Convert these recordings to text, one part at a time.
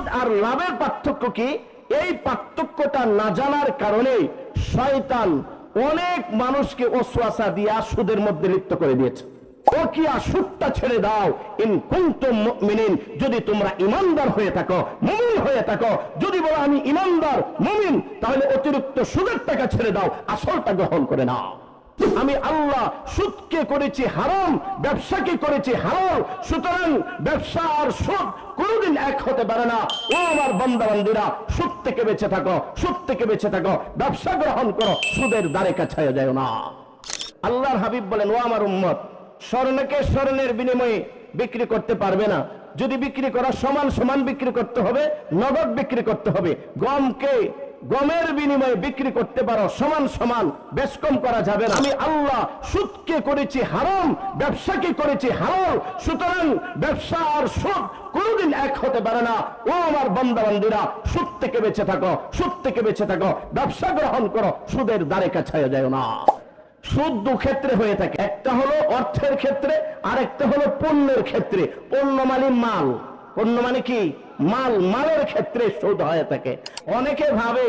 সুদ আর লাভের পার্থক্য কি? এই পার্থক্যটা না জানার কারণে শয়তান অনেক মানুষকে ওসওয়াসা দিয়া সুদের মধ্যে লিপ্ত করে দিয়েছে। ছেড়ে দাও? যদি তোমরা ইমানদার হয়ে থাকো, মুমিন হয়ে থাকো, যদি বলো আমি ইমানদার, মুমিন, তাহলে অতিরিক্ত সুদের টাকা ছেড়ে দাও, আসলটা গ্রহণ করে নাও। আমি আল্লাহ সুদকে করেছি হারাম, ব্যবসাকে করেছি হারাম সুতরাং ব্যবসা আর সুদ কোনোদিন এক হতে পারে না। ও আমার বন্দাবান্দিরা, সুদ থেকে বেঁচে থাকো, সুদ থেকে বেঁচে থাকো, ব্যবসা গ্রহণ করো, সুদের দ্বারে কাছায় যায় না। আল্লাহর হাবিব বলেন, ও আমার উম্মত, স্বর্ণকে স্বর্ণের বিনিময়ে বিক্রি করতে পারবে না। যদি বিক্রি করা সমান সমান বিক্রি করতে হবে, নগদ বিক্রি করতে হবে। গমকে গমের বিনিময়ে বিক্রি করতে পারো, সমান সমান, বেশ কম করা যাবে না। আমি আল্লাহ সুদকে করেছি হারাম, ব্যবসাকে করেছি হারাম সুতরাং ব্যবসা আর সুদ কোনোদিন এক হতে পারে না। ও আমার বন্দাবন্দিরা সুদ থেকে বেঁচে থাকো, সুদ থেকে বেঁচে থাকো, ব্যবসা গ্রহণ করো, সুদের দ্বারে কাছায় যায় না। সুদ দু ক্ষেত্রে হয়ে থাকে, একটা হলো অর্থের ক্ষেত্রে আর একটা হলো পণ্যের ক্ষেত্রে। পণ্য মানে মাল, পণ্য মানে কি? মাল মালের ক্ষেত্রে সুদ হয়ে থাকে অনেকে ভাবে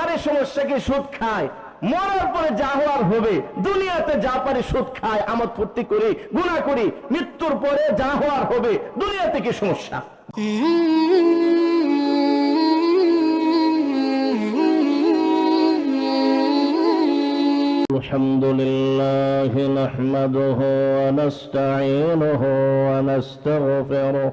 আরে সমস্যা কি সুদ খায় মরার পরে যা হওয়ার হবে দুনিয়াতে যা পারি সুদ খায় আমদ ফুর্তি করি গুণা করি মৃত্যুর পরে যা হওয়ার হবে দুনিয়াতে কি সমস্যা الحمد لله نحمده ونستعينه ونستغفره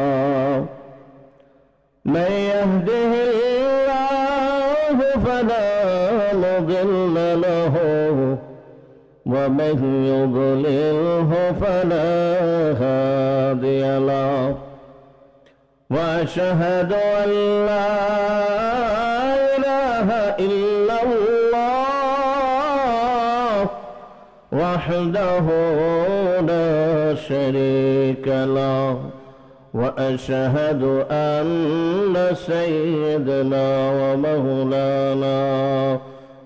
ومن يضلله فلا هادي له وأشهد أن لا إله إلا الله وحده لا شريك له. وأشهد أن سيدنا ومولانا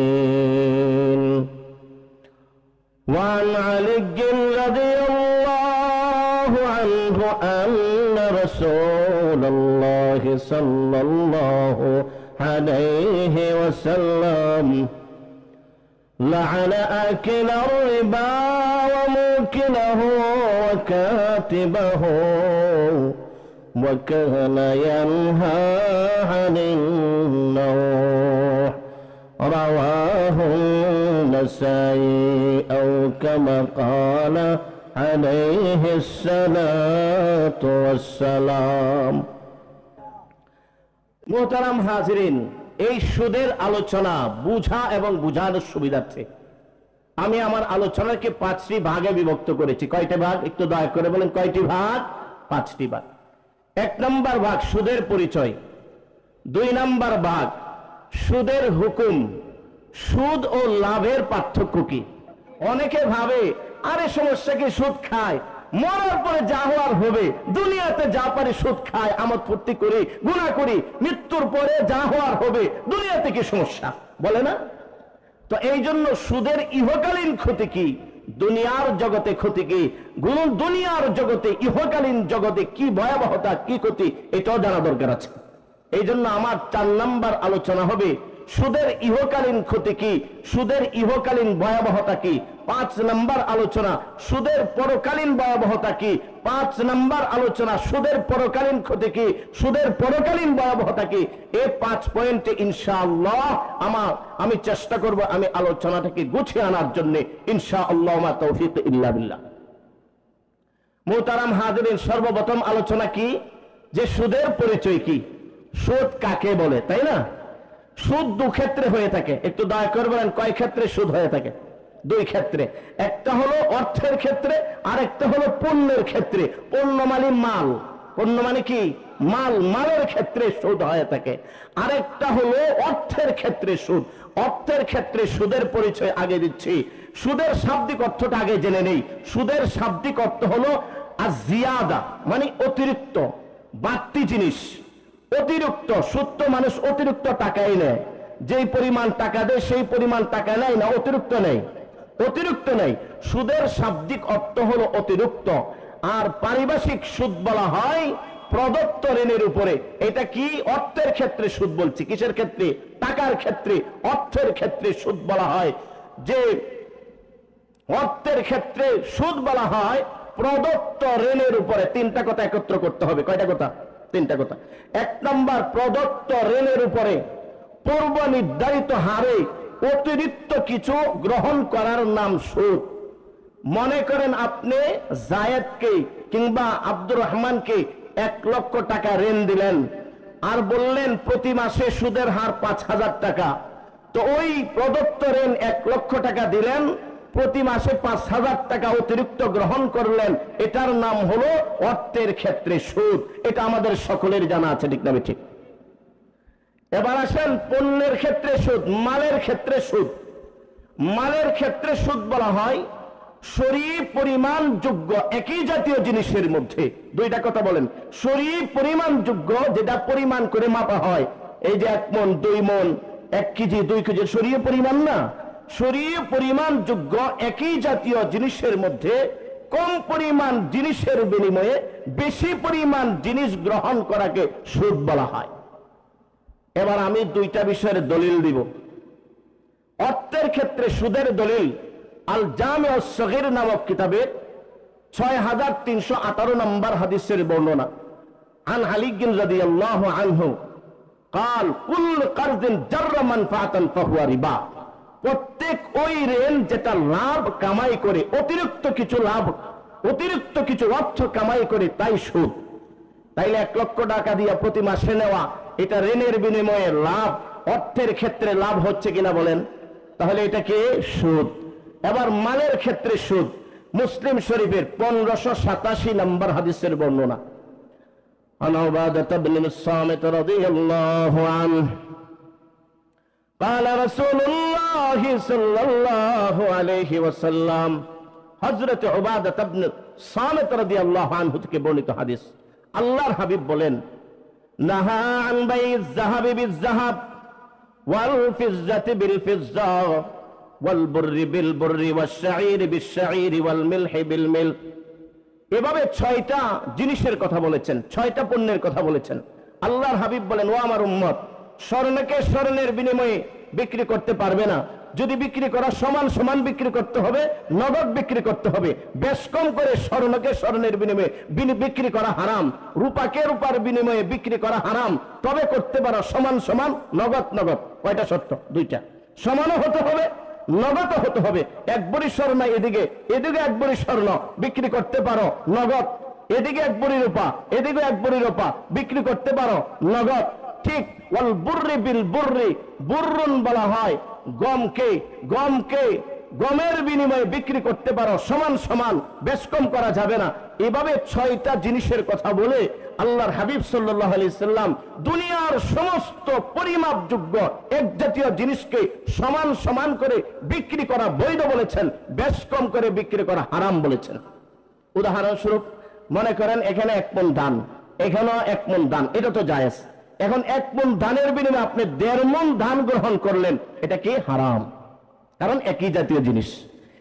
مؤمنين وعن علي رضي الله عنه أن رسول الله صلى الله عليه وسلم لعن أكل الربا وموكله وكاتبه وكان ينهى عن النوح رواه النسائي أو كما قال عليه الصلاة والسلام মোহতারাম হাজিরিন এই সুদের আলোচনা বুঝা এবং বুঝানোর সুবিধার্থে আমি আমার আলোচনাকে পাঁচটি ভাগে বিভক্ত করেছি কয়টি ভাগ একটু দয়া করে বলেন কয়টি ভাগ পাঁচটি ভাগ এক নম্বর ভাগ সুদের পরিচয় দুই নম্বর ভাগ সুদের হুকুম সুদ ও লাভের পার্থক্য কি? অনেকে ভাবে, আরে সমস্যা কি? সুদ খায়। মরার পরে যা হওয়ার হবে। দুনিয়াতে যা পারি সুদ খায়, আমদ ফুর্তি করি গুণা করি, মৃত্যুর পরে যা হওয়ার হবে, দুনিয়াতে কি সমস্যা? বলে না? তো এই জন্য সুদের ইহকালীন ক্ষতি কি? দুনিয়ার জগতে ক্ষতি কি? গুণ দুনিয়ার জগতে ইহকালীন জগতে কি ভয়াবহতা, কি ক্ষতি? এটাও জানা দরকার আছে। এই জন্য আমার চার নাম্বার আলোচনা হবে সুদের ইহকালীন ক্ষতি কি? সুদের ইহকালীন ভয়াবহতা কি? পাঁচ নাম্বার আলোচনা, সুদের পরকালীন ভয়াবহতা কি? পাঁচ নাম্বার আলোচনা, সুদের পরকালীন ক্ষতি কি? সুদের পরকালীন ভয়াবহতা কি? এই পাঁচ পয়েন্টে ইনশাআল্লাহ আমার, আমি চেষ্টা করব আমি আলোচনাটাকে গুছিয়ে আনার জন্য। ইনশাআল্লাহ, মা তৌফিক ইল্লা বিল্লাহ। মোহতারাম হাজিরিন, সর্বপ্রথম আলোচনা কি? যে সুদের পরিচয় কি? সুদ কাকে বলে, তাই না? সুদ দু ক্ষেত্রে হয়ে থাকে। একটু দয়া করে বলেন, কয় ক্ষেত্রে সুদ হয়ে থাকে? দুই ক্ষেত্রে। একটা হলো অর্থের ক্ষেত্রে আর একটা হলো পণ্যের ক্ষেত্রে। পণ্য মানে মাল। পণ্য মানে কি? মাল। মালের ক্ষেত্রে সুদ হয়ে থাকে। আরেকটা হলো অর্থের ক্ষেত্রে সুদ। অর্থের ক্ষেত্রে সুদের পরিচয় আগে দিচ্ছি। সুদের শাব্দিক অর্থটা আগে জেনে নেই। সুদের শাব্দিক অর্থ হলো আর জিয়াদা মানে অতিরিক্ত, বাড়তি জিনিস। অতিরিক্ত সুদ মানুষ অতিরিক্ত টাকাই নেয়। যেই পরিমাণ টাকা দেয়, সেই পরিমাণ টাকা নেয় না, অতিরিক্ত নেই। অতিরিক্ত নেই। সুদের শাব্দিক অর্থ হলো অতিরিক্ত। আর পারিভাষিক সুদ বলা হয় প্রদত্ত ঋণের উপরে। এটা কি? অর্থের ক্ষেত্রে সুদ বলছি। কিসের ক্ষেত্রে? টাকার ক্ষেত্রে, অর্থের ক্ষেত্রে সুদ বলা হয়। যে অর্থের ক্ষেত্রে সুদ বলা হয়, প্রদত্ত ঋণের উপরে। তিনটা কথা একত্র করতে হবে। কয়টা কথা? তিনটা কথা। এক নম্বর, প্রদত্ত ঋণের উপরে পূর্ব নির্ধারিত হারে অতিরিক্ত কিছু গ্রহণ করার নাম সুদ। মনে করেন আপনি জায়েদকে কিংবা আব্দুর রহমানকে এক লক্ষ টাকা ঋণ দিলেন আর বললেন, প্রতি মাসে সুদের হার পাঁচ হাজার টাকা। তো ওই প্রদত্ত ঋণ এক লক্ষ টাকা দিলেন প্রতি মাসে পাঁচ হাজার টাকা অতিরিক্ত গ্রহণ করলেন। এটার নাম হলো অর্থের ক্ষেত্রে সুদ। এটা আমাদের সকলের জানা আছে, ঠিক না ঠিক এবার আসেন পণ্যের ক্ষেত্রে সুদ, মালের ক্ষেত্রে সুদ। মালের ক্ষেত্রে সুদ বলা হয় সরি পরিমাণ যোগ্য একই জাতীয় জিনিসের মধ্যে। দুইটা কথা বলেন। সরি পরিমাণ যোগ্য যেটা পরিমাণ করে মাপা হয়। এই যে এক মন দুই মন এক কেজি, দুই কেজি শরীর পরিমাণ না? সরিয়ে পরিমাণ যোগ্য একই জাতীয় জিনিসের মধ্যে কম পরিমাণ জিনিসের বিনিময়ে বেশি পরিমাণ জিনিস গ্রহণ করাকে সুদ বলা হয়। এবার আমি দুইটা বিষয়ের দলিল দিব। অর্থের ক্ষেত্রে সুদের দলিল আল জামে ও সগির নামক কিতাবের ছয় হাজার তিনশো আঠারো নম্বর হাদিসের বর্ণনা। আন আলিগিন রাদি আল্লাহ আনহু, কাল কুল কারদিন জাররা মানফাতান ফাহুয়া রিবা। প্রত্যেক ওই রেল যেটা লাভ কামাই করে, অতিরিক্ত কিছু লাভ, অতিরিক্ত কিছু অর্থ কামাই করে, তাই সুদ। তাইলে এক লক্ষ টাকা দিয়ে প্রতি মাসে নেওয়া, এটা ঋণের বিনিময়ে লাভ, অর্থের ক্ষেত্রে লাভ হচ্ছে কিনা বলেন? তাহলে এটাকে সুদ। এবার মালের ক্ষেত্রে সুদ। মুসলিম শরীফের পনেরোশো সাতাশি নম্বর হাদিসের বর্ণনা। আনাবাদ রাদিয়াল্লাহু আনহু। قال رسول الله صلى الله عليه وسلم হযরত উবাদা ইবনে সামিত রাদিয়াল্লাহু আনহু থেকে বর্ণিত হাদিস আল্লাহর হাবিব বলেন নাহা আন বাইজ যাহাবি বিজ যাহাব ওয়াল ফিজ্জাতি বিল ফিজ্জা ওয়াল বুররি বিল বুররি ওয়াশ শাঈরি বিশ শাঈরি ওয়াল মিলহি বিল মিল এভাবে ছয়টা জিনিসের কথা বলেছেন ছয়টা পণ্যের কথা বলেছেন আল্লাহর হাবিব বলেন ও আমার উম্মত স্বর্ণকে স্বর্ণের বিনিময়ে বিক্রি করতে পারবে না। যদি বিক্রি করা সমান সমান বিক্রি করতে হবে, নগদ বিক্রি করতে হবে। বেশ কম করে স্বর্ণকে স্বর্ণের বিনিময়ে বিক্রি করা হারাম। রূপাকে রূপার বিনিময়ে বিক্রি করা হারাম। তবে করতে পারো সমান সমান, নগদ নগদ। কয়টা সত্য দুইটা। সমানও হতে হবে নগদ হতে হবে। এক বড়ি স্বর্ণ এদিকে এদিকে এক বড়ি স্বর্ণ। বিক্রি করতে পারো, নগদ। এদিকে এক বড়ি রূপা, এদিকে এক বড়ি রূপা। বিক্রি করতে পারো, নগদ। ঠিক, ওয়াল বুর্রি বিল বুর্রি, বুর্রুন বলা হয়, গমকে গমকে, গমের বিনিময়ে বিক্রি করতে পারো, সমান সমান, বেশ কম করা যাবে না। এভাবে ছয়টা জিনিসের কথা বলে আল্লাহর হাবিব সাল্লাহ আলি সাল্লাম দুনিয়ার সমস্ত পরিমাপযোগ্য এক জাতীয় জিনিসকে সমান সমান করে বিক্রি করা বৈধ বলেছেন, বেশ কম করে বিক্রি করা হারাম বলেছেন। উদাহরণস্বরূপ, মনে করেন এখানে এক মন ধান, এখানেও এক মন ধান, এটা তো জায়েজ। এখন এক মন ধানের বিনিময়ে আপনি দেড় মন ধান গ্রহণ করলেন, এটা কি? হারাম। কারণ একই জাতীয় জিনিস।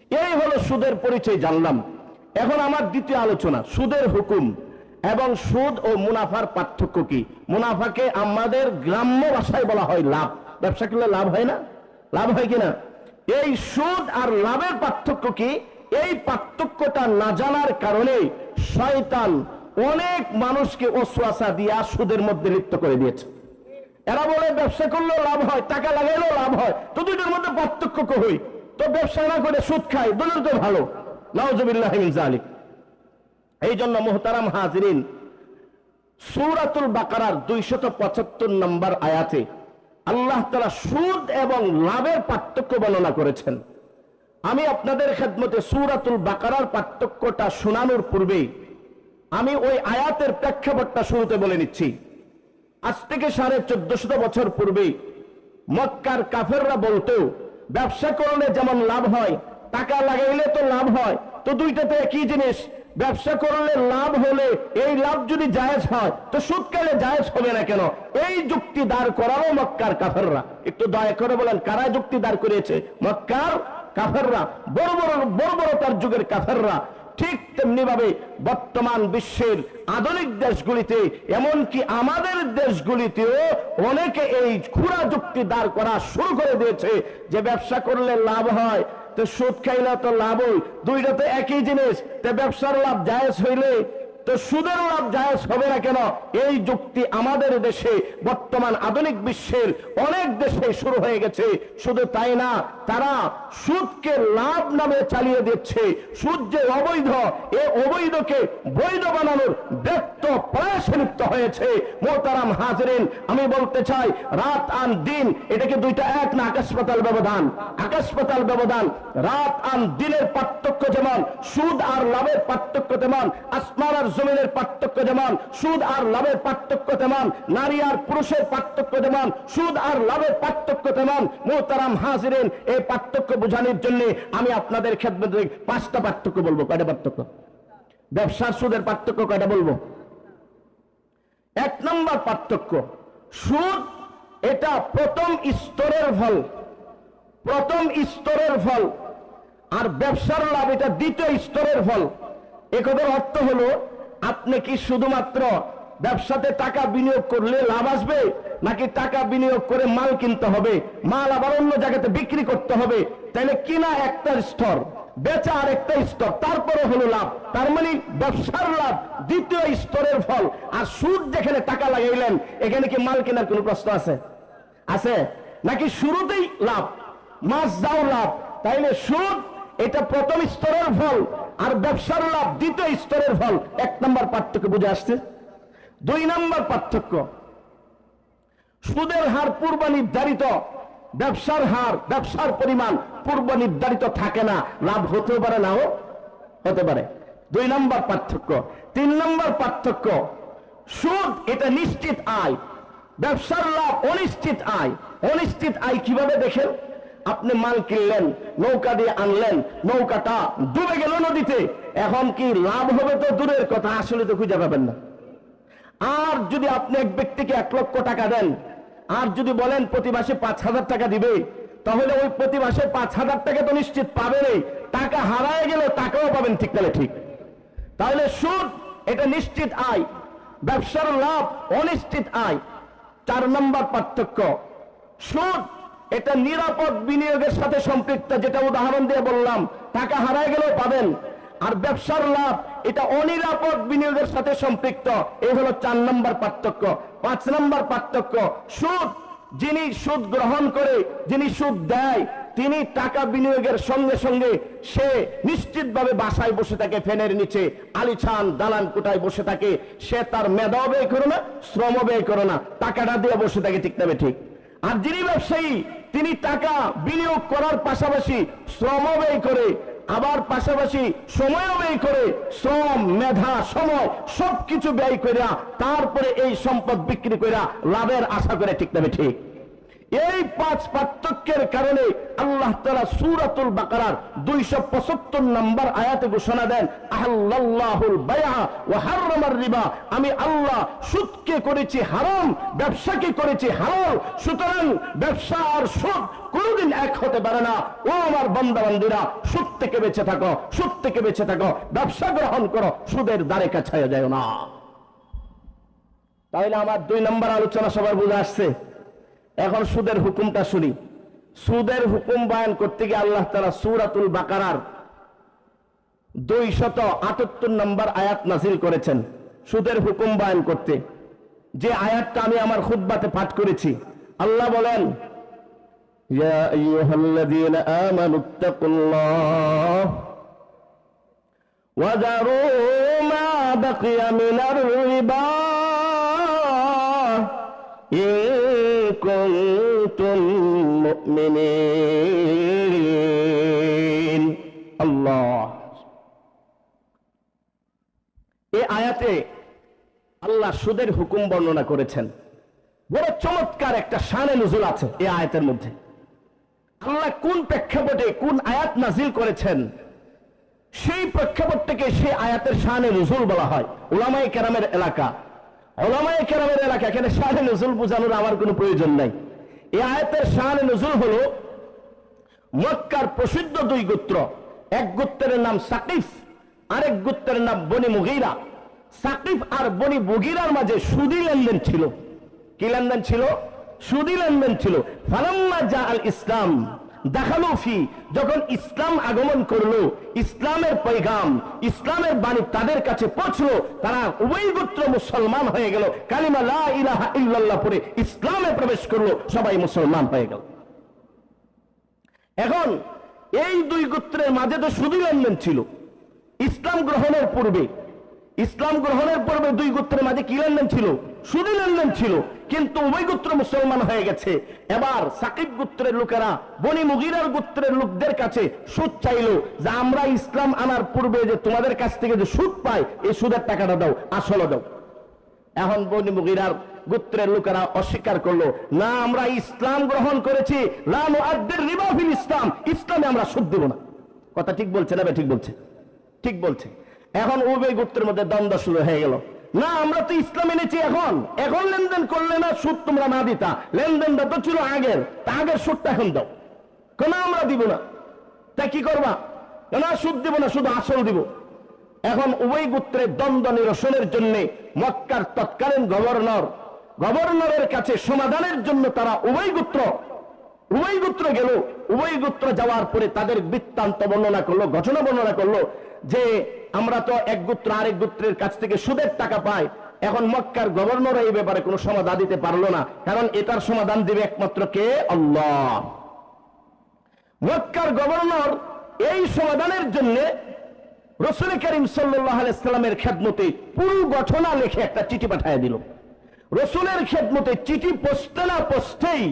এই হলো সুদের পরিচয় জানলাম। এখন আমার দ্বিতীয় আলোচনা, সুদের হুকুম এবং সুদ ও মুনাফার পার্থক্য কি? মুনাফাকে আমাদের গ্রাম্য ভাষায় বলা হয় লাভ। ব্যবসা করলে লাভ হয় না? লাভ হয় কিনা এই সুদ আর লাভের পার্থক্য কি? এই পার্থক্যটা না জানার কারণে শয়তান অনেক মানুষকে ওসওয়াসা দিয়া সুদের মধ্যে লিপ্ত করে দিয়েছে। এরা বলে, ব্যবসা করলেও লাভ হয়, টাকা লাগাইলেও লাভ হয়। তো দুইটার মধ্যে পার্থক্য কই? তো ব্যবসা না করে সুদ খায় দুটোর তো ভালো। নওয়াজবিল্লাহ জালিক এই জন্য মোহতারাম হাজরিন, সুরাতুল বাকারার দুইশত পঁচাত্তর নম্বর আয়াতে আল্লাহ তালা সুদ এবং লাভের পার্থক্য বর্ণনা করেছেন। আমি আপনাদের খেদমতে সুরাতুল বাকারার পার্থক্যটা শোনানোর পূর্বেই আমি ওই আয়াতের প্রেক্ষাপটটা শুরুতে বলে নিচ্ছি। আজ থেকে সাড়ে চোদ্দশত বছর পূর্বে মক্কার কাফেররা বলতো ব্যবসা করলে যেমন লাভ হয়, টাকা লাগাইলে তো লাভ হয়, তো দুইটাতে একই জিনিস, ব্যবসা করলে লাভ হলে এই লাভ যদি জায়েজ হয়, তো সুদ কালে জায়েজ হবে না কেন? এই যুক্তি দাঁড় করাও মক্কার কাফেররা। একটু দয়া করে বলেন, কারা যুক্তি দাঁড় করিয়েছে? মক্কার কাফেররা, বড় বড় বড় বড় তার যুগের কাফেররা। ঠিক তেমনি ভাবে বর্তমান বিশ্বের আধুনিক দেশগুলিতে, এমনকি আমাদের দেশগুলিতেও অনেকে এই খুরা যুক্তি দাঁড় করা শুরু করে দিয়েছে যে ব্যবসা করলে লাভ হয়। তো সুদ খাইলে তো লাভই। দুইটা তো একই জিনিস। তো ব্যবসার লাভ জায়েজ হইলে তো সুদের লাভ জায়েজ হবে না কেন? এই যুক্তি আমাদের দেশে, বর্তমান আধুনিক বিশ্বের অনেক দেশে শুরু হয়ে গেছে। শুধু তাই না, তারা সুদকে লাভ নামে চালিয়ে দিচ্ছে। সুদ যে অবৈধ, এ অবৈধকে বৈধ বানানোর ব্যক্ত প্রয়াসে লিপ্ত হয়েছে। মোতারাম হাজরিন, আমি বলতে চাই, রাত আন দিন এটাকে দুইটা এক না আকাশ পাতাল ব্যবধান? আকাশ পাতাল ব্যবধান, রাত আন দিনের পার্থক্য যেমন, সুদ আর লাভের পার্থক্য তেমন, আসমান আর জমিনের পার্থক্য যেমন, সুদ আর লাভের পার্থক্য তেমন, নারী আর পুরুষের পার্থক্য যেমন, সুদ আর লাভের পার্থক্য তেমন, মোহতারাম হাজিরেন, এই পার্থক্য বোঝানোর জন্য আমি আপনাদের ক্ষেত্রে পাঁচটা পার্থক্য বলব। কয়টা পার্থক্য? ব্যবসার সুদের পার্থক্য কয়টা বলব? এক নম্বর পার্থক্য, সুদ এটা প্রথম স্তরের ফল, প্রথম স্তরের ফল, আর ব্যবসার লাভ এটা দ্বিতীয় স্তরের ফল। একথার অর্থ হলো আপনি কি শুধুমাত্র ব্যবসাতে টাকা বিনিয়োগ করলে লাভ আসবে, নাকি টাকা বিনিয়োগ করে মাল কিনতে হবে? মাল আবার অন্য জায়গাতে বিক্রি করতে হবে। তাহলে কিনা একটা স্তর, বেচা আর একটা স্তর, তারপরে হলো লাভ। তার মানে ব্যবসার লাভ দ্বিতীয় স্তরের ফল। আর সুদ যেখানে টাকা লাগাইলেন, এখানে কি মাল কেনার কোনো প্রশ্ন আছে? আছে? নাকি শুরুতেই লাভ, মাস যাও লাভ। তাইলে সুদ এটা প্রথম স্তরের ফল, আর ব্যবসার লাভ দ্বিতীয় স্তরের ফল। এক নম্বর পার্থক্য বুঝে আসছে? দুই নম্বর পার্থক্য, সুদের হার পূর্ব নির্ধারিত ব্যবসার হার, ব্যবসার পরিমাণ পূর্ব নির্ধারিত থাকে না। লাভ হতে পারে, নাও হতে পারে। দুই নম্বর পার্থক্য, তিন নম্বর পার্থক্য, সুদ এটা নিশ্চিত আয়, ব্যবসার লাভ অনিশ্চিত আয়। অনিশ্চিত আয় কীভাবে দেখেন? আপনি মাল কিনলেন, নৌকা দিয়ে আনলেন, নৌকাটা ডুবে গেল নদীতে। এখন কি লাভ হবে তো দূরের কথা? আসলে তো খুঁজে পাবেন না। আর যদি আপনি এক ব্যক্তিকে এক লক্ষ টাকা দেন, আর যদি বলেন প্রতি মাসে পাঁচ হাজার টাকা দিবে, তাহলে ওই প্রতি মাসে পাঁচ হাজার টাকা তো নিশ্চিত পাবেনই। টাকা হারায় গেলে টাকাও পাবেন ঠিক তাহলে ঠিক। তাহলে সুদ, এটা নিশ্চিত আয়। ব্যবসার লাভ, অনিশ্চিত আয়। চার নম্বর পার্থক্য, সুদ এটা নিরাপদ বিনিয়োগের সাথে সম্পৃক্ত, যেটা উদাহরণ দিয়ে বললাম। টাকা হারায় গেলেও পাবেন। আর ব্যবসার লাভ, এটা অনিরাপদ বিনিয়োগের সাথে সম্পৃক্ত। এই হলো চার নম্বর পার্থক্য। পাঁচ নম্বর পার্থক্য, সুদ। যিনি সুদ গ্রহণ করে, যিনি সুদ দেয়, তিনি টাকা বিনিয়োগের সঙ্গে সঙ্গে সে নিশ্চিতভাবে বাসায় বসে থাকে ফ্যানের নিচে। আলিছান দালান কোটায় বসে থাকে। সে তার মেধাও ব্যয় করে না শ্রম ব্যয় করে না। টাকাটা দিয়ে বসে থাকে, ঠিক তবে ঠিক। আর যিনি ব্যবসায়ী তিনি টাকা বিনিয়োগ করার পাশাপাশি শ্রম ব্যয় করে, আবার পাশাপাশি সময়ও ব্যয় করে, শ্রম, মেধা, সময় সবকিছু ব্যয় করিয়া তারপরে এই সম্পদ বিক্রি করিয়া লাভের আশা করে ঠিক না, ঠিক? এই পাঁচ পার্থক্যের কারণে আল্লাহ তালা সুরাতুল বাকারার দুইশো পঁচাত্তর নম্বর আয়াতে ঘোষণা দেন হারামার রিবা। আমি আল্লাহ সুদকে করেছি হারাম, ব্যবসাকে করেছি হারাম সুতরাং ব্যবসা আর সুদ কোনদিন এক হতে পারে না। ও আমার বন্দা বন্দিরা সুদ থেকে বেঁচে থাকো, সুদ থেকে বেঁচে থাকো, ব্যবসা গ্রহণ করো, সুদের দ্বারে কাছায় যায় না। তাহলে আমার দুই নম্বর আলোচনা সবার বুঝে আসছে। এখন সুদের হুকুমটা শুনি। সুদের হুকুম বয়ান করতে গিয়ে আল্লাহ তারা সুরাতুল বাকারার দুই শত আটাত্তর নম্বর আয়াত নাজিল করেছেন। সুদের হুকুম বয়ান করতে। যে আয়াতটা আমি আমার খুদ্বাতে পাঠ করেছি। আল্লাহ বলেন يا كنتم مؤمنين الله এই আয়াতে আল্লাহ সুদের হুকুম বর্ণনা করেছেন বড় চমৎকার একটা শানে নজুল আছে এই আয়াতের মধ্যে আল্লাহ কোন প্রেক্ষাপটে কোন আয়াত নাজিল করেছেন সেই প্রেক্ষাপট থেকে সেই আয়াতের শানে নজুল বলা হয় ওলামাই কেরামের এলাকা ওলামাই কেরামের এলাকা, এখানে নজুল বোঝানোর আমার কোনো প্রয়োজন নাই। এই হলো মক্কার প্রসিদ্ধ দুই গোত্র। এক গোত্রের নাম সাকিফ, আরেক গোত্রের নাম বনি মুগিরা। সাকিফ আর বনি মুগিরার মাঝে সুদি লেনদেন ছিল। কি লেনদেন ছিল? সুদি লেনদেন ছিল। ফালাম্মা জা আল ইসলাম। যখন ইসলাম আগমন করল, ইসলামের পৈগাম ইসলামের বাণী তাদের কাছে পৌঁছলো, তারা উভয় গোত্র মুসলমান হয়ে গেল। কালিমা লা ইলাহা ইল্লাল্লাহ পরে ইসলামে প্রবেশ করল, সবাই মুসলমান হয়ে গেল। এখন এই দুই গোত্রের মাঝে তো শুধু লেনদেন ছিল। ইসলাম গ্রহণের পূর্বে, ইসলাম গ্রহণের পূর্বে দুই গোত্রের মাঝে কি লেনদেন ছিল? শুধু লেনদেন ছিল, কিন্তু উভয় মুসলমান হয়ে গেছে। এবার সাকিব গোত্রের লোকেরা বনি মুগিরার গোত্রের লোকদের কাছে সুদ চাইলো যে, আমরা ইসলাম আনার পূর্বে যে তোমাদের কাছ থেকে যে সুদ এই সুদের টাকাটা দাও আসলে দাও। এখন বনি মুগিরার গোত্রের লোকেরা অস্বীকার করল, না, আমরা ইসলাম গ্রহণ করেছি। লা নুআদ্দির রিবা ফিল ইসলাম। ইসলামে আমরা সুদ দেব না। কথা ঠিক বলছে না ঠিক বলছে? ঠিক বলছে। এখন উভয় গোত্রের মধ্যে দ্বন্দ্ব শুরু হয়ে গেল। না, আমরা তো ইসলাম এনেছি এখন। এখন লেনদেন করলে না সুদ তোমরা না দিতা। লেনদেনটা তো ছিল আগের। তা আগের সুদটা এখন দাও। কেন আমরা দিব না? তা কি করবা? না সুদ দিব না, শুধু আসল দিব? এখন উভয় গোত্রের দ্বন্দ্ব নিরসনের জন্য মক্কার তৎকালীন গভর্নর, গভর্নরের কাছে সমাধানের জন্য তারা উভয় গোত্র উভয় গোত্র গেল। উভয় গোত্র যাওয়ার পরে তাদের বৃত্তান্ত বর্ণনা করল, ঘটনা বর্ণনা করল যে আমরা তো এক গোত্র আরেক গোত্রের কাছ থেকে সুদের টাকা পাই। এখন মক্কার গভর্নর এই ব্যাপারে কোনো সমাধান দিতে পারল না। কারণ এটার সমাধান দিবে একমাত্র কে? আল্লাহ। মক্কার গভর্নর এই সমাধানের জন্য রসুল করিম সাল্লামের খেদমতে পুরো ঘটনা লিখে একটা চিঠি পাঠিয়ে দিল। রসুলের খেদমতে চিঠি পোস্তে না পোস্তেই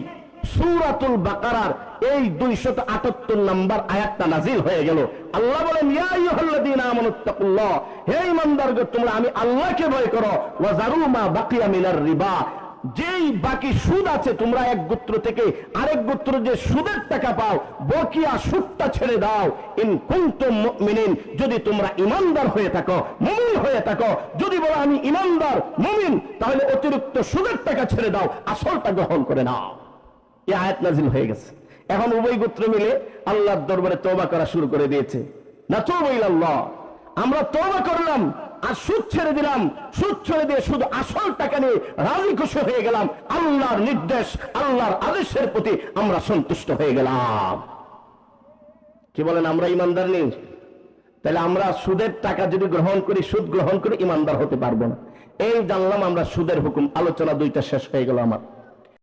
সুরাতুল বাকারার এই দুইশত আটাত্তর নাম্বার আয়াতটা নাজিল হয়ে গেল। আল্লাহ বলেন হে ঈমানদারগণ তোমরা আমি আল্লাহকে ভয় করো। ওয়া জারু মা বাকিয়া মিনার রিবা, যেই বাকি সুদ আছে, তোমরা এক গোত্র থেকে আরেক গোত্র যে সুদের টাকা পাও, বকিয়া সুদটা ছেড়ে দাও। ইন কুনতুম মুমিনিন, যদি তোমরা ইমানদার হয়ে থাকো, মুমিন হয়ে থাকো, যদি বলো আমি ইমানদার, মুমিন, তাহলে অতিরিক্ত সুদের টাকা ছেড়ে দাও, আসলটা গ্রহণ করে নাও। এই আয়াত নাজিল হয়ে গেছে। এখন উভয় গোত্র মিলে আল্লাহর দরবারে তওবা করা শুরু করে দিয়েছে। না তো আল্লাহ আমরা তওবা করলাম আর সুদ ছেড়ে দিলাম। সুদ ছেড়ে দিয়ে শুধু আসল টাকা নিয়ে রাজি খুশি হয়ে গেলাম। আল্লাহর নির্দেশ, আল্লাহর আদেশের প্রতি আমরা সন্তুষ্ট হয়ে গেলাম। কি বলেন, আমরা ইমানদার নেই? তাহলে আমরা সুদের টাকা যদি গ্রহণ করি, সুদ গ্রহণ করে ইমানদার হতে পারব না। এই জানলাম আমরা সুদের হুকুম। আলোচনা দুইটা শেষ হয়ে গেল আমার।